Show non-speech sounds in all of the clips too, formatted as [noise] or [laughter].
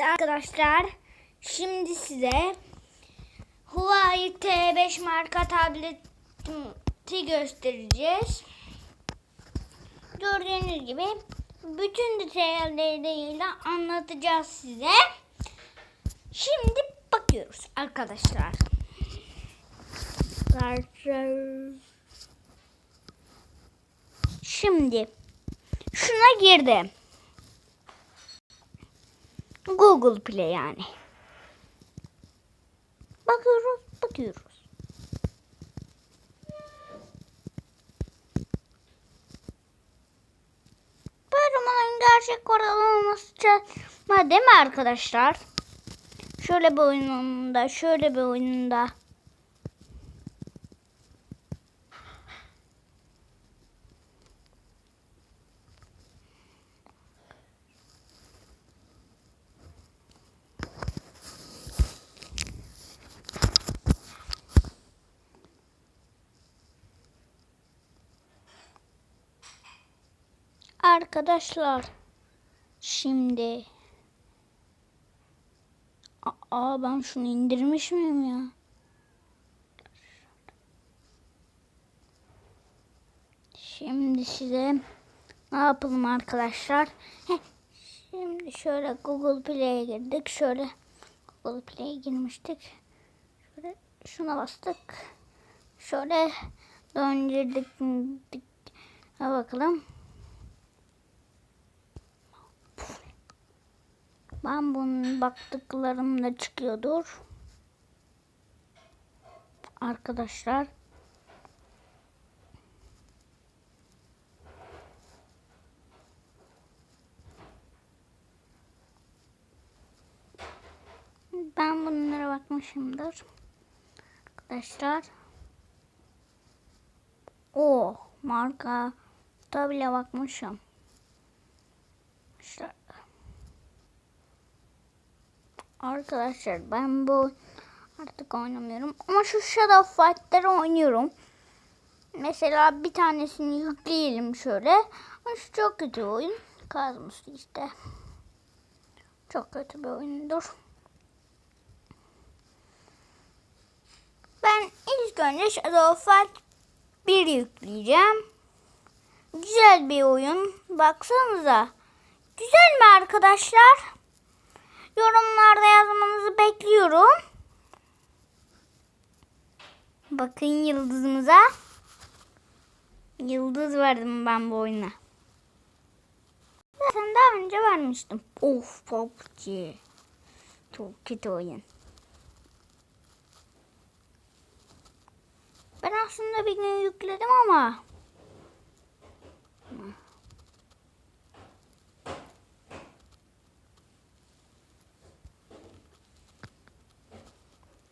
Arkadaşlar şimdi size Huawei T5 marka tableti göstereceğiz. Gördüğünüz gibi bütün detaylarıyla anlatacağız size. Şimdi bakıyoruz arkadaşlar. Şimdi şuna girdim. Google Play yani. Bakıyoruz, bakıyoruz. Oyun gerçek olması çalışma değil mi arkadaşlar? Şöyle bir oyununda, şöyle bir oyununda. Arkadaşlar şimdi Aa ben şunu indirmiş miyim ya? Şimdi size ne yapalım arkadaşlar? Heh, şimdi şöyle Google Play'e girdik. Şöyle Google Play'e girmiştik. Şöyle şuna bastık. Şöyle döndürdük. Ha bakalım. Ben bunun baktıklarımda çıkıyordur. Arkadaşlar. Ben bunlara bakmışımdır. Arkadaşlar. O marka da bakmışım. İşte Arkadaşlar ben bu artık oynamıyorum. Ama şu Shadow Fight'ları oynuyorum. Mesela bir tanesini yükleyelim şöyle. Ama şu çok kötü oyun. Kazmıştı işte. Çok kötü bir oyundur. Ben ilk önce Shadow Fight 1 yükleyeceğim. Güzel bir oyun. Baksanıza. Güzel mi arkadaşlar? Yorumlarda yazmanızı bekliyorum. Bakın yıldızımıza. Yıldız verdim ben bu oyuna. Zaten daha önce vermiştim. Of PUBG. Çok kötü oyun. Ben aslında bir gün yükledim ama.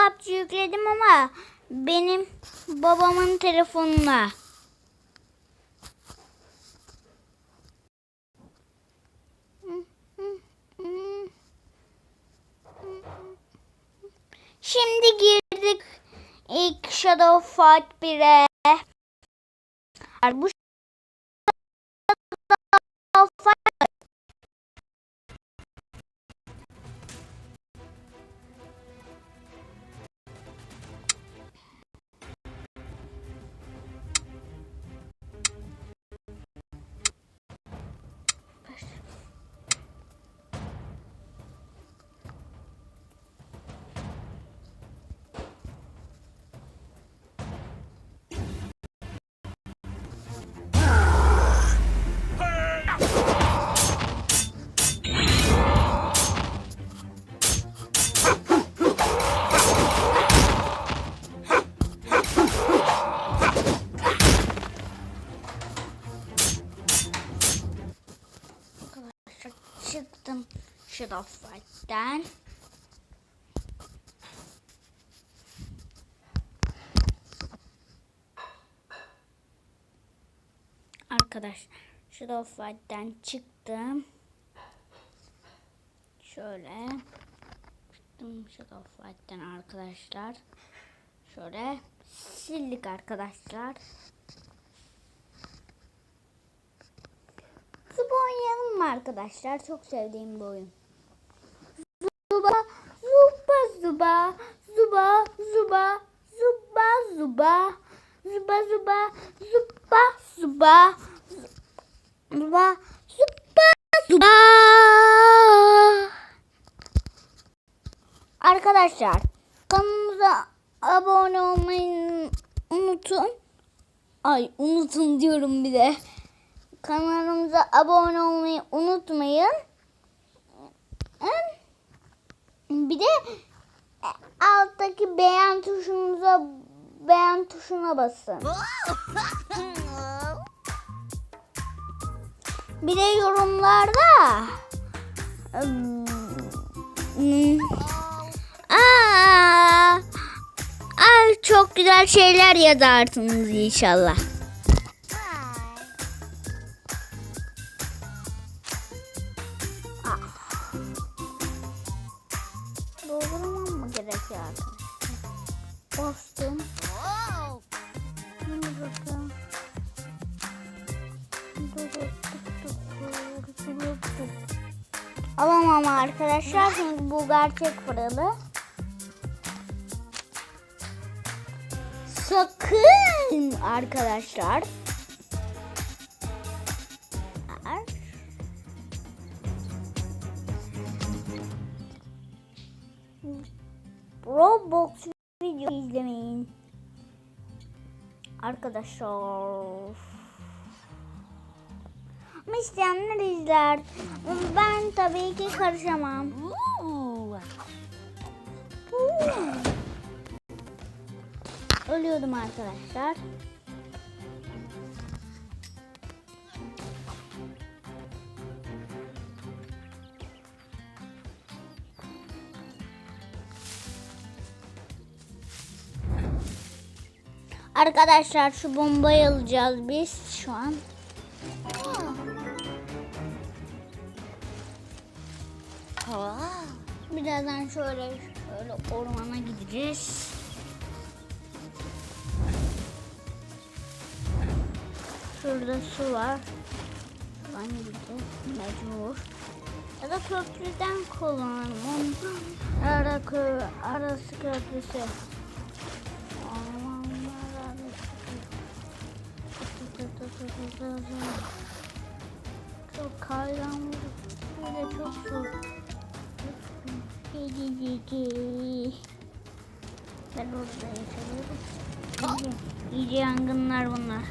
PUBG yükledim ama benim babamın telefonuna. Şimdi girdik ilk Shadow Fight 1'e. Bu Shadow Fight'ten. Arkadaş Shadow Fight'ten çıktım. Şöyle çıktım Shadow Fight'ten arkadaşlar. Şöyle sildik arkadaşlar. Bu oynayalım mı arkadaşlar? Çok sevdiğim bir oyun. Zuba zuba zuba zuba zuba zuba zuba zuba zuba zuba zuba zuba zuba zuba Arkadaşlar kanalımıza abone olmayı unutun. Ay unutun diyorum bir de. Kanalımıza abone olmayı unutmayın. Bir de alttaki beğen tuşumuza beğen tuşuna basın. [laughs] Bir de yorumlarda aa, ay çok güzel şeyler yazarsınız inşallah. Bastım. Alamam arkadaşlar çünkü bu gerçek paralı. Sakın arkadaşlar. Roblox Arkadaşlar. Ama isteyenler izler. Ben tabii ki karışamam. Ölüyordum arkadaşlar. Arkadaşlar şu bombayı alacağız biz şu an. Birazdan şöyle şöyle ormana gideceğiz. Şurada su var. Şuradan gideceğiz mecbur. Ya da köprüden kullanalım. Ara kö arası köprüsü. Çok kaygan böyle çok soğuk. Ben orada yaşıyorum. İyice, yangınlar bunlar.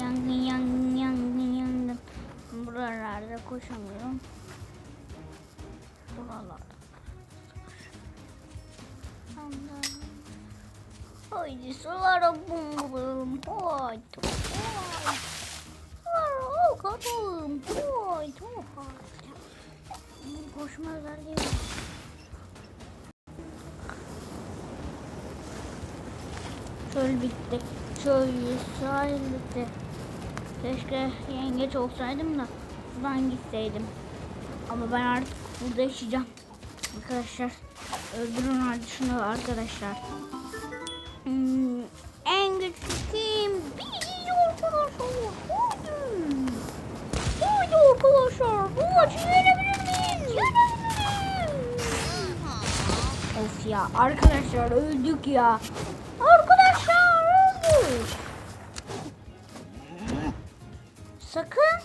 Yangın yangın yangın yangın. Buralarda koşamıyorum. Buralarda. Haydi sulara bum bum. Haydi. Haydi. Katalım. Haydi. Haydi. Koşmazlar gibi. Çöl bitti. Çöl, sahil bitti. Keşke yengeç olsaydım da buradan gitseydim. Ama ben artık burada yaşayacağım. Arkadaşlar öldürün şunu arkadaşlar. Hmm, en güçlü kim? Biz arkadaşlar. Hadi. Hadi arkadaşlar. Bu maçı yenebilir miyiz? Yenebiliriz. Of ya arkadaşlar öldük ya. Arkadaşlar öldük. Sakın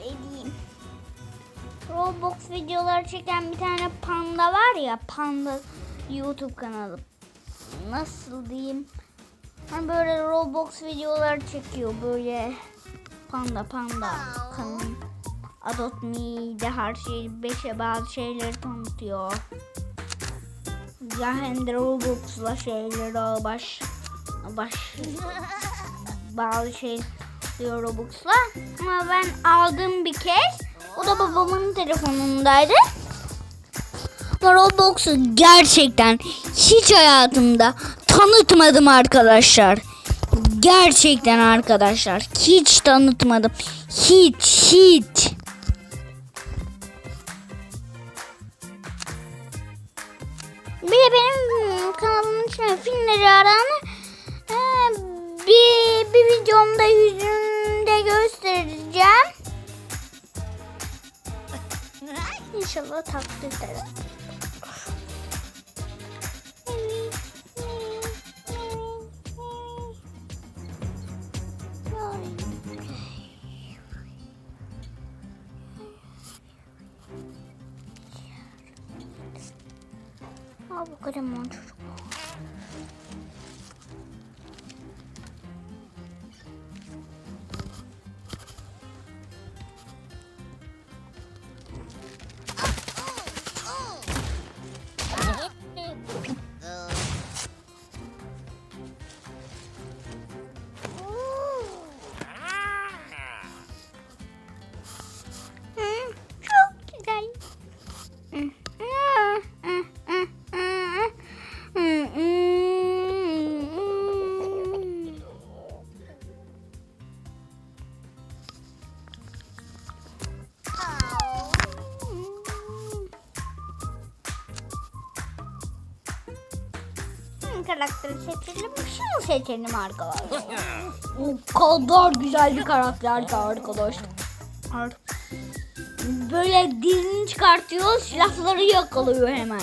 edeyim. Roblox videoları çeken bir tane panda var ya panda YouTube kanalı. Nasıl diyeyim? Hani böyle Roblox videolar çekiyor böyle panda panda kanım. Adopt Me'de her şeyi beşe bazı şeyleri tanıtıyor. De Roblox'la şeyleri baş baş bazı şey diyor Robux'la. Ama ben aldım bir kez. O da babamın telefonundaydı. Ama Roblox'u gerçekten hiç hayatımda tanıtmadım arkadaşlar. Gerçekten arkadaşlar hiç tanıtmadım. Hiç hiç. Bir de benim kanalımın içine filmleri aranı e, bir, bir videomda yüzünde göstereceğim. İnşallah takdir eder. Karakteri seçelim. Şunu seçelim arkadaşlar. [laughs] o kadar güzel bir karakter ki arkadaşlar. Böyle dilini çıkartıyor, silahları yakalıyor hemen.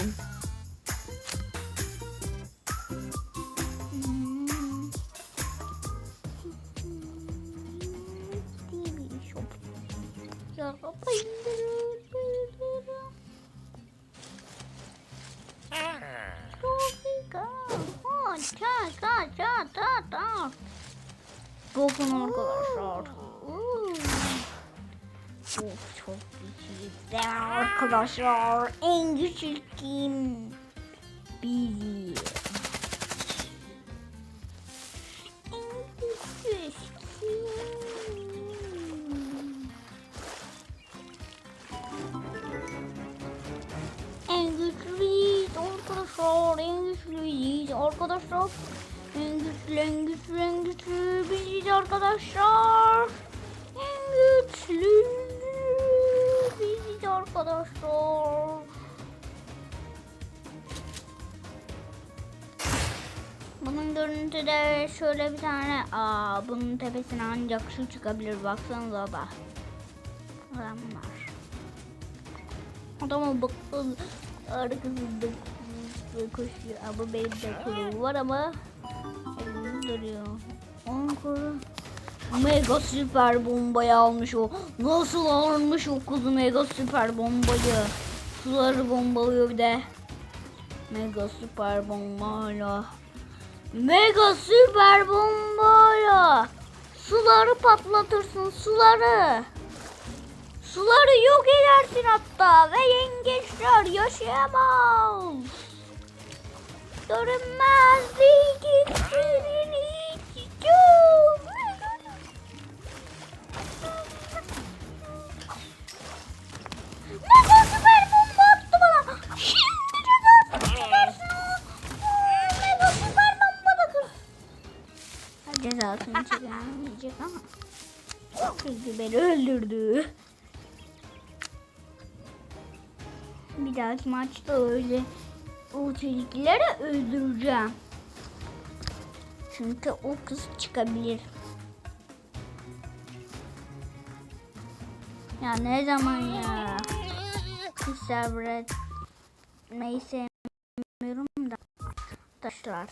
Of çok güçlü arkadaşlar. En güçlü kim? Bizi. En güçlü kim? En güçlüyüz arkadaşlar. En güçlüyüz arkadaşlar. En güçlü, en güçlü, en güçlü biziz arkadaşlar. En güçlü arkadaşlar. Bunun görüntüde şöyle bir tane, aa bunun tepesine ancak şu çıkabilir baksanıza bak. Adam var. Adama bakın arkasında koşuyor ama benim de kuyruğum var ama duruyor. Onun kuyruğu Mega süper bombayı almış o. Nasıl almış o kuzu mega süper bombayı? Suları bombalıyor bir de. Mega süper bombayla. Mega süper bombayla. Suları patlatırsın suları. Suları yok edersin hatta ve yengeçler yaşayamaz. Görünmez bilgisayarın içeceğim. Ha, Cezasını çekemeyecek ama. Çünkü beni öldürdü. Bir dahaki maçta öyle o çocukları öldüreceğim. Çünkü o kız çıkabilir. Ya ne zaman ya? Hiç sabretmeyi sevmiyorum da. Arkadaşlar.